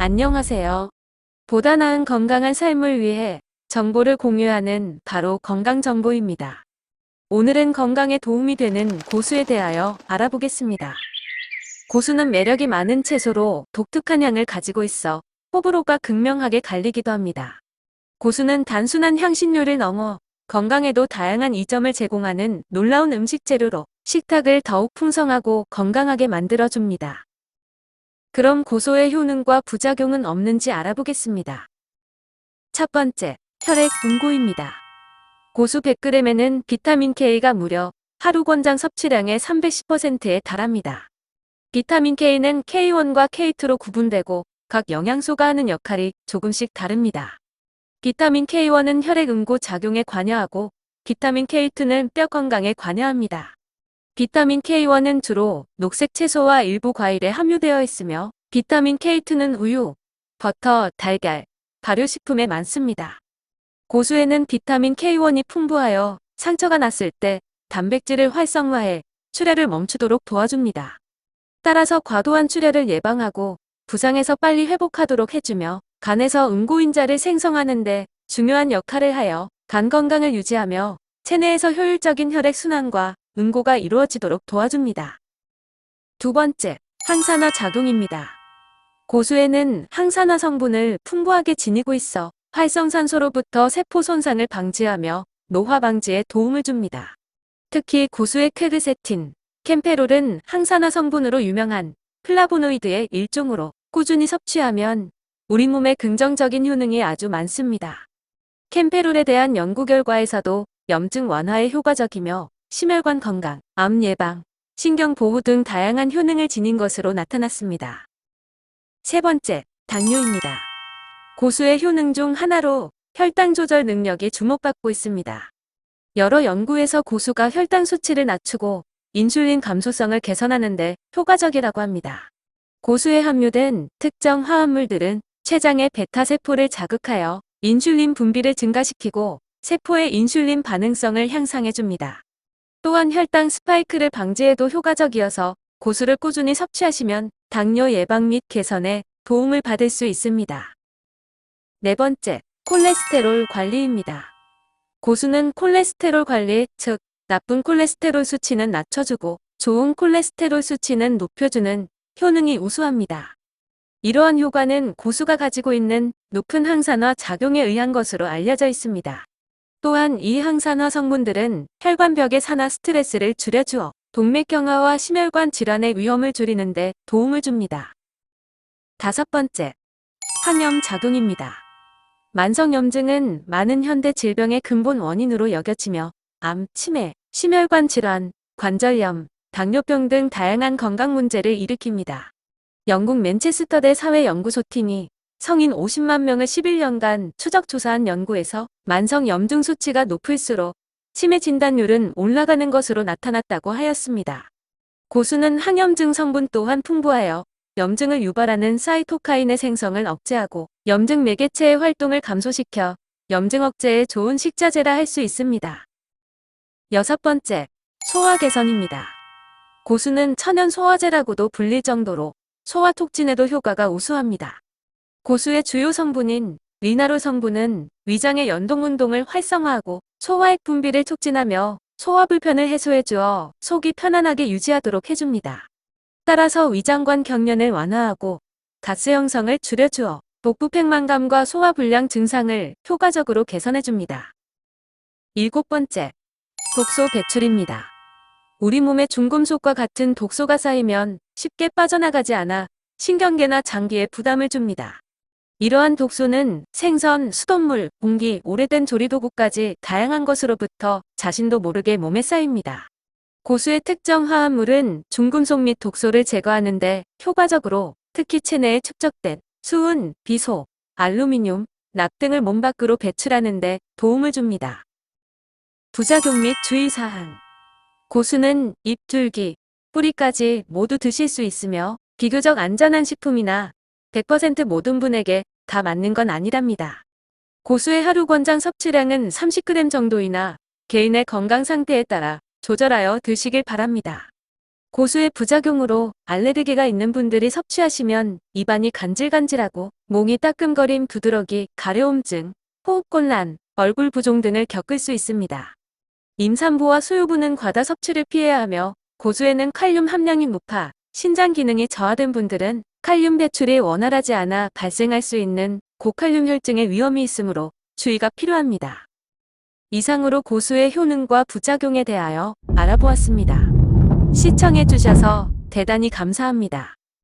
안녕하세요. 보다 나은 건강한 삶을 위해 정보를 공유하는 바로 건강정보입니다. 오늘은 건강에 도움이 되는 고수에 대하여 알아보겠습니다. 고수는 매력이 많은 채소로 독특한 향을 가지고 있어 호불호가 극명하게 갈리기도 합니다. 고수는 단순한 향신료를 넘어 건강에도 다양한 이점을 제공하는 놀라운 음식 재료로 식탁을 더욱 풍성하고 건강하게 만들어줍니다. 그럼 고소의 효능과 부작용은 없는지 알아보겠습니다. 첫 번째, 혈액 응고입니다. 고수 100g에는 비타민 K가 무려 하루 권장 섭취량의 310%에 달합니다. 비타민 K는 K1과 K2로 구분되고 각 영양소가 하는 역할이 조금씩 다릅니다. 비타민 K1은 혈액 응고 작용에 관여하고 비타민 K2는 뼈 건강에 관여합니다. 비타민 K1은 주로 녹색 채소와 일부 과일에 함유되어 있으며 비타민 K2는 우유, 버터, 달걀, 발효식품에 많습니다. 고수에는 비타민 K1이 풍부하여 상처가 났을 때 단백질을 활성화해 출혈을 멈추도록 도와줍니다. 따라서 과도한 출혈을 예방하고 부상에서 빨리 회복하도록 해주며 간에서 응고인자를 생성하는 데 중요한 역할을 하여 간 건강을 유지하며 체내에서 효율적인 혈액 순환과 응고가 이루어지도록 도와줍니다. 두 번째, 항산화 작용입니다. 고수에는 항산화 성분을 풍부하게 지니고 있어 활성산소로부터 세포 손상을 방지하며 노화 방지에 도움을 줍니다. 특히 고수의 퀘르세틴, 캠페롤은 항산화 성분으로 유명한 플라보노이드의 일종으로 꾸준히 섭취하면 우리 몸에 긍정적인 효능이 아주 많습니다. 캠페롤에 대한 연구 결과에서도 염증 완화에 효과적이며 심혈관 건강, 암 예방, 신경 보호 등 다양한 효능을 지닌 것으로 나타났습니다. 세 번째, 당뇨입니다. 고수의 효능 중 하나로 혈당 조절 능력이 주목받고 있습니다. 여러 연구에서 고수가 혈당 수치를 낮추고 인슐린 감소성을 개선하는데 효과적이라고 합니다. 고수에 함유된 특정 화합물들은 췌장의 베타 세포를 자극하여 인슐린 분비를 증가시키고 세포의 인슐린 반응성을 향상해 줍니다. 또한 혈당 스파이크를 방지에도 효과적이어서 고수를 꾸준히 섭취하시면 당뇨 예방 및 개선에 도움을 받을 수 있습니다. 네 번째, 콜레스테롤 관리입니다. 고수는 콜레스테롤 관리, 즉 나쁜 콜레스테롤 수치는 낮춰주고 좋은 콜레스테롤 수치는 높여주는 효능이 우수합니다. 이러한 효과는 고수가 가지고 있는 높은 항산화 작용에 의한 것으로 알려져 있습니다. 또한 이 항산화 성분들은 혈관벽의 산화 스트레스를 줄여주어 동맥경화와 심혈관 질환의 위험을 줄이는 데 도움을 줍니다. 다섯 번째, 항염 작용입니다. 만성염증은 많은 현대 질병의 근본 원인으로 여겨지며 암, 치매, 심혈관 질환, 관절염, 당뇨병 등 다양한 건강 문제를 일으킵니다. 영국 맨체스터대 사회연구소팀이 성인 50만 명을 11년간 추적 조사한 연구에서 만성 염증 수치가 높을수록 치매 진단율은 올라가는 것으로 나타났다고 하였습니다. 고수는 항염증 성분 또한 풍부하여 염증을 유발하는 사이토카인의 생성을 억제하고 염증 매개체의 활동을 감소시켜 염증 억제에 좋은 식자재라 할 수 있습니다. 여섯 번째, 소화 개선입니다. 고수는 천연 소화제라고도 불릴 정도로 소화 촉진에도 효과가 우수합니다. 고수의 주요 성분인 리나롤 성분은 위장의 연동 운동을 활성화하고 소화액 분비를 촉진하며 소화 불편을 해소해 주어 속이 편안하게 유지하도록 해줍니다. 따라서 위장관 경련을 완화하고 가스 형성을 줄여주어 복부 팽만감과 소화 불량 증상을 효과적으로 개선해 줍니다. 일곱 번째, 독소 배출입니다. 우리 몸에 중금속과 같은 독소가 쌓이면 쉽게 빠져나가지 않아 신경계나 장기에 부담을 줍니다. 이러한 독소는 생선, 수돗물, 공기, 오래된 조리도구까지 다양한 것으로부터 자신도 모르게 몸에 쌓입니다. 고수의 특정 화합물은 중금속 및 독소를 제거하는데 효과적으로 특히 체내에 축적된 수은, 비소, 알루미늄, 납 등을 몸 밖으로 배출하는 데 도움을 줍니다. 부작용 및 주의사항 고수는 잎, 줄기, 뿌리까지 모두 드실 수 있으며 비교적 안전한 식품이나 100% 모든 분에게 다 맞는 건 아니랍니다. 고수의 하루 권장 섭취량은 30g 정도이나 개인의 건강 상태에 따라 조절하여 드시길 바랍니다. 고수의 부작용으로 알레르기가 있는 분들이 섭취하시면 입안이 간질간질하고 몸이 따끔거림, 두드러기, 가려움증, 호흡곤란, 얼굴 부종 등을 겪을 수 있습니다. 임산부와 소요부는 과다 섭취를 피해야 하며 고수에는 칼륨 함량이 높아 신장 기능이 저하된 분들은 칼륨 배출이 원활하지 않아 발생할 수 있는 고칼륨 혈증의 위험이 있으므로 주의가 필요합니다. 이상으로 고수의 효능과 부작용에 대하여 알아보았습니다. 시청해주셔서 대단히 감사합니다.